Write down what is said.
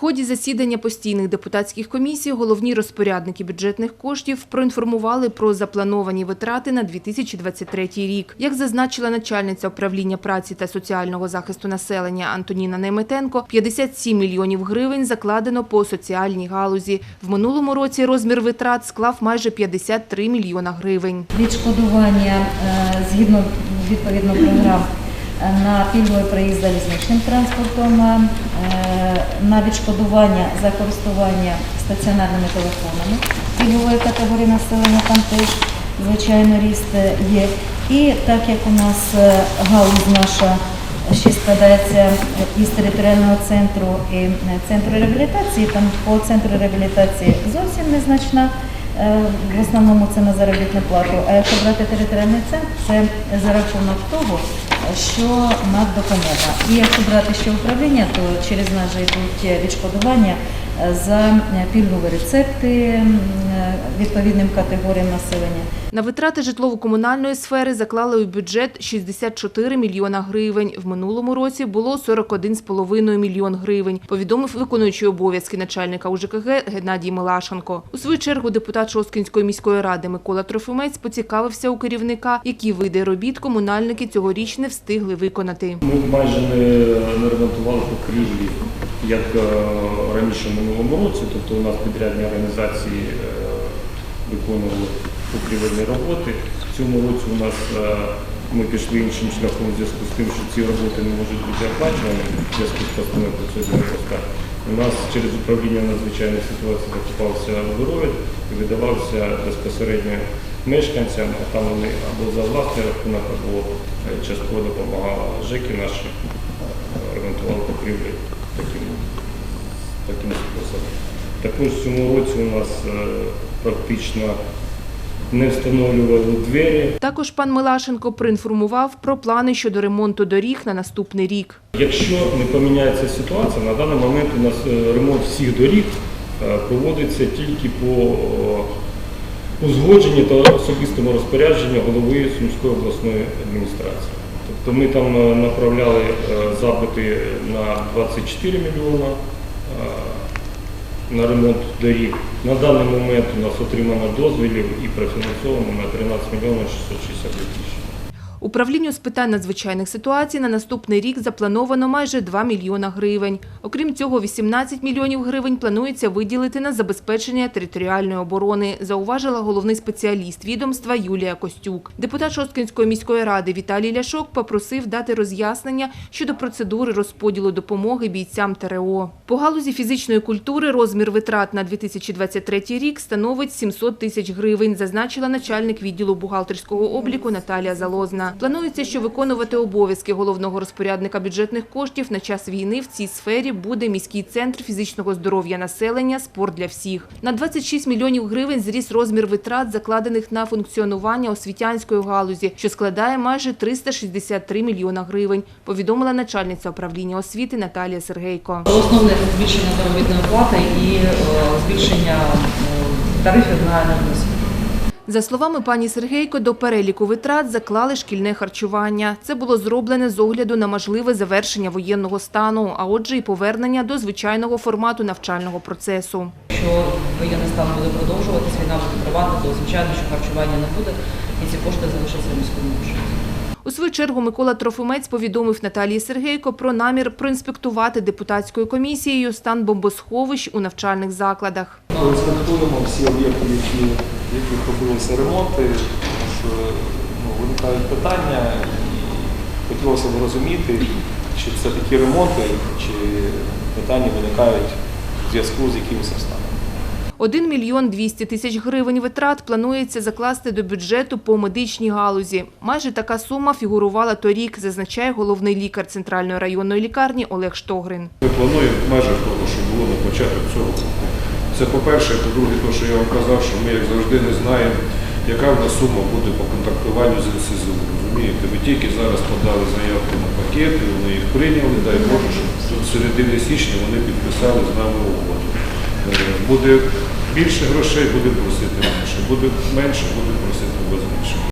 ході засідання постійних депутатських комісій головні розпорядники бюджетних коштів проінформували про заплановані витрати на 2023 рік. Як зазначила начальниця управління праці та соціального захисту населення Антоніна Найметенко, 57 мільйонів гривень закладено по соціальній галузі. В минулому році розмір витрат склав майже 53 мільйона гривень. відшкодування е, згідно відповідно програм на пільговий проїзд залізничним транспортом, е, на відшкодування за користування стаціонарними телефонами пільгової категорії населення, там теж звичайно ріст є. І так як у нас е, галузь наша ще складається із територіального центру і е, центру реабілітації, там по центру реабілітації зовсім незначна. Е, В основному це на заробітну плату. А якщо брати територіальний центр, це за рахунок того, що наддопомога. І якщо брати ще управління, то через нас же йдуть відшкодування е, за е, пільгові рецепти е, відповідним категоріям населення. На витрати житлово-комунальної сфери заклали у бюджет 64 мільйона гривень. В минулому році було 41,5 мільйон гривень, повідомив виконуючий обов'язки начальника УЖКГ Геннадій Милашенко. У свою чергу депутат Шосткінської міської ради Микола Трофимець поцікавився у керівника, які види робіт комунальники цьогоріч не встигли виконати. Ми майже не, не ремонтували покрівлі, як е, раніше в минулому році. Тобто у нас підрядні організації е, виконували покрівельні роботи. В цьому році у нас е, ми пішли іншим шляхом у зв'язку з тим, що ці роботи не можуть бути оплачувані в зв'язку з постановою про це випуска. У нас через управління надзвичайних ситуацій закупався водоровід і видавався безпосередньо мешканцям, а там вони або за власний рахунок, або е, частково допомагали ЖЕКи наші, е, ремонтували покрівлі таким, таким способом. Також в цьому році у нас практично не встановлювали двері. Також пан Милашенко проінформував про плани щодо ремонту доріг на наступний рік. Якщо не поміняється ситуація, на даний момент у нас е, ремонт всіх доріг е, проводиться тільки по е, узгодженні та особистому розпорядженню голови Сумської обласної адміністрації. Тобто ми там направляли запити на 24 мільйона на ремонт доріг. На даний момент у нас отримано дозволів і профінансовано на 13 мільйонів 662 тисячі. Управлінню з питань надзвичайних ситуацій на наступний рік заплановано майже 2 мільйона гривень. Окрім цього, 18 мільйонів гривень планується виділити на забезпечення територіальної оборони, зауважила головний спеціаліст відомства Юлія Костюк. Депутат Шосткинської міської ради Віталій Ляшок попросив дати роз'яснення щодо процедури розподілу допомоги бійцям ТРО. По галузі фізичної культури розмір витрат на 2023 рік становить 700 тисяч гривень, зазначила начальник відділу бухгалтерського обліку Наталія Залозна. Планується, що виконувати обов'язки головного розпорядника бюджетних коштів на час війни в цій сфері буде міський центр фізичного здоров'я населення «Спорт для всіх». На 26 мільйонів гривень зріс розмір витрат, закладених на функціонування освітянської галузі, що складає майже 363 мільйона гривень, повідомила начальниця управління освіти Наталія Сергейко. Основне збільшення заробітної плати і е, збільшення е, тарифів на енергосвіт. За словами пані Сергейко, до переліку витрат заклали шкільне харчування. Це було зроблене з огляду на можливе завершення воєнного стану, а отже, і повернення до звичайного формату навчального процесу. Якщо воєнний стан буде продовжуватися, війна буде тривати, то звичайно, що харчування не буде, і ці кошти залишаться міському бюджеті. У свою чергу Микола Трофимець повідомив Наталії Сергейко про намір проінспектувати депутатською комісією стан бомбосховищ у навчальних закладах. Інспектуємо всі об'єкти, які, в яких робилися ремонти, тому що ну, виникають питання і хотілося б розуміти, чи це такі ремонти, чи питання виникають в зв'язку з якимось станом. 1 мільйон 200 тисяч гривень витрат планується закласти до бюджету по медичній галузі. Майже така сума фігурувала торік, зазначає головний лікар Центральної районної лікарні Олег Штогрин. Ми плануємо в межах того, що було на початок цього року. Це по-перше, по-друге, те, що я вам казав, що ми, як завжди, не знаємо, яка в нас сума буде по контрактуванню з НСЗУ. Розумієте, ви тільки зараз подали заявку на пакети, вони їх прийняли, дай Боже, щоб з середини січня вони підписали з нами угоду. Е, Буде більше грошей, буде просити менше, буде менше, буде просити вас більше.